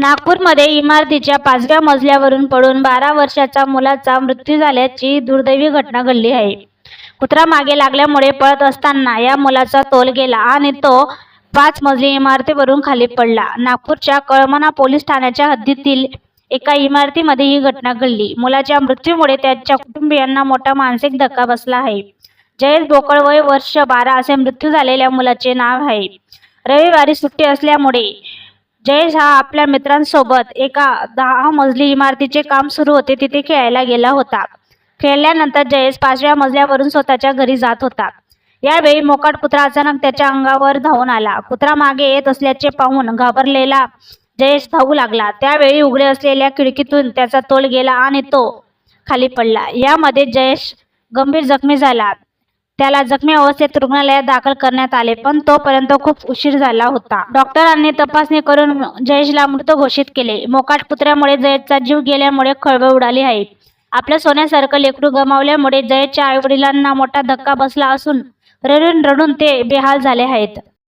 नागपूरमध्ये इमारतीच्या पाचव्या मजल्यावरून पडून बारा वर्षाचा मुलाचा मृत्यू झाल्याची दुर्दैवी घटना घडली आहे. कुत्रा मागे लागल्यामुळे पळत असताना या मुलाचा तोल गेला आणि तो पाच मजली इमारतीवरून खाली पडला. नागपूरच्या कळमना पोलीस ठाण्याच्या हद्दीतील एका इमारतीमध्ये ही घटना घडली. मुलाच्या मृत्यूमुळे त्याच्या कुटुंबियांना मोठा मानसिक धक्का बसला आहे. जयेश बोकळ वय वर्ष बारा असे मृत्यू झालेल्या मुलाचे नाव आहे. रविवारी सुट्टी असल्यामुळे जयेश हा आपल्या मित्रांसोबत एका दहा मजली इमारतीचे काम सुरू होते तिथे खेळायला गेला होता. खेळल्यानंतर जयेश पाचव्या मजल्यावरून स्वतःच्या घरी जात होता. यावेळी मोकाट कुत्रा अचानक त्याच्या अंगावर धावून आला. कुत्रा मागे येत असल्याचे पाहून घाबरलेला जयेश धावू लागला. त्यावेळी उघडे असलेल्या खिडकीतून त्याचा तोल गेला आणि तो खाली पडला. यामध्ये जयेश गंभीर जखमी झाला. त्याला जखमी अवस्थेत रुग्णालयात दाखल करण्यात आले पण तोपर्यंत खूप उशीर झाला होता. डॉक्टरांनी तपासणी करून जयेशला मृत घोषित केले. मोकाट कुत्र्यामुळे जयेशचा जीव गेल्यामुळे खळबळ उडाली आहे. आपल्या सोन्यासारखं लेकरू गमावल्यामुळे जयेशच्या आईवडिलांना मोठा धक्का बसला असून रडून रडून ते बेहाल झाले आहेत.